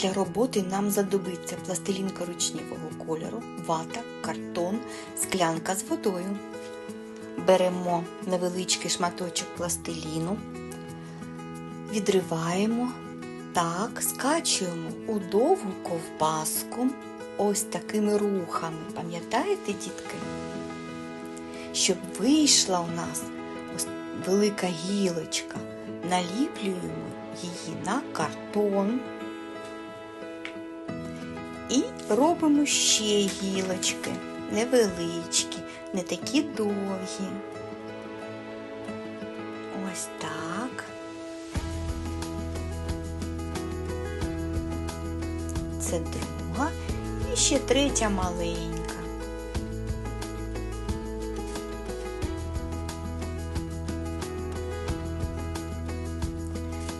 Для роботи нам задобиться пластилін коричневого кольору, вата, картон, склянка з водою. Беремо невеличкий шматочок пластиліну, відриваємо, так, скачуємо у довгу ковбаску ось такими рухами. Пам'ятаєте, дітки? Щоб вийшла у нас ось велика гілочка, наліплюємо її на картон. І робимо ще гілочки, невеличкі, не такі довгі. Ось так. Це друга і ще третя маленька.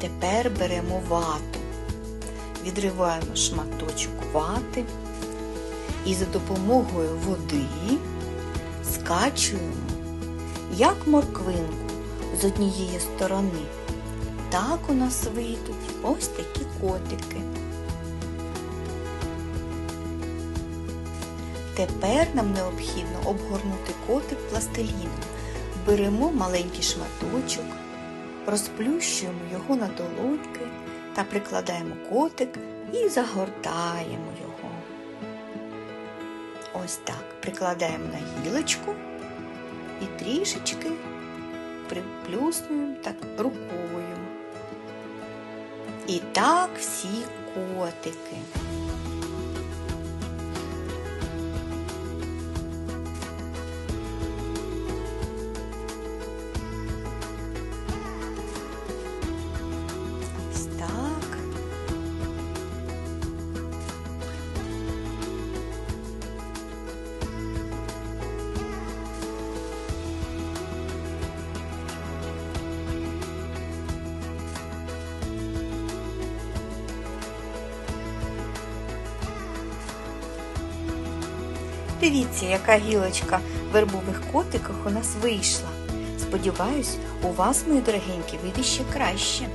Тепер беремо вату відриваємо шматочок вати і за допомогою води скачуємо, як морквинку з однієї сторони. Так у нас вийдуть ось такі котики. Тепер нам необхідно обгорнути котик пластиліном. Беремо маленький шматочок, розплющуємо його на долоньки та прикладаємо котик і загортаємо його. Ось так. Прикладаємо на гілочку і трішечки приплюснуємо так рукою. І так всі котики. Дивіться, яка гілочка вербових котиках у нас вийшла. Сподіваюсь, у вас, мої дорогенькі, вийде ще краще.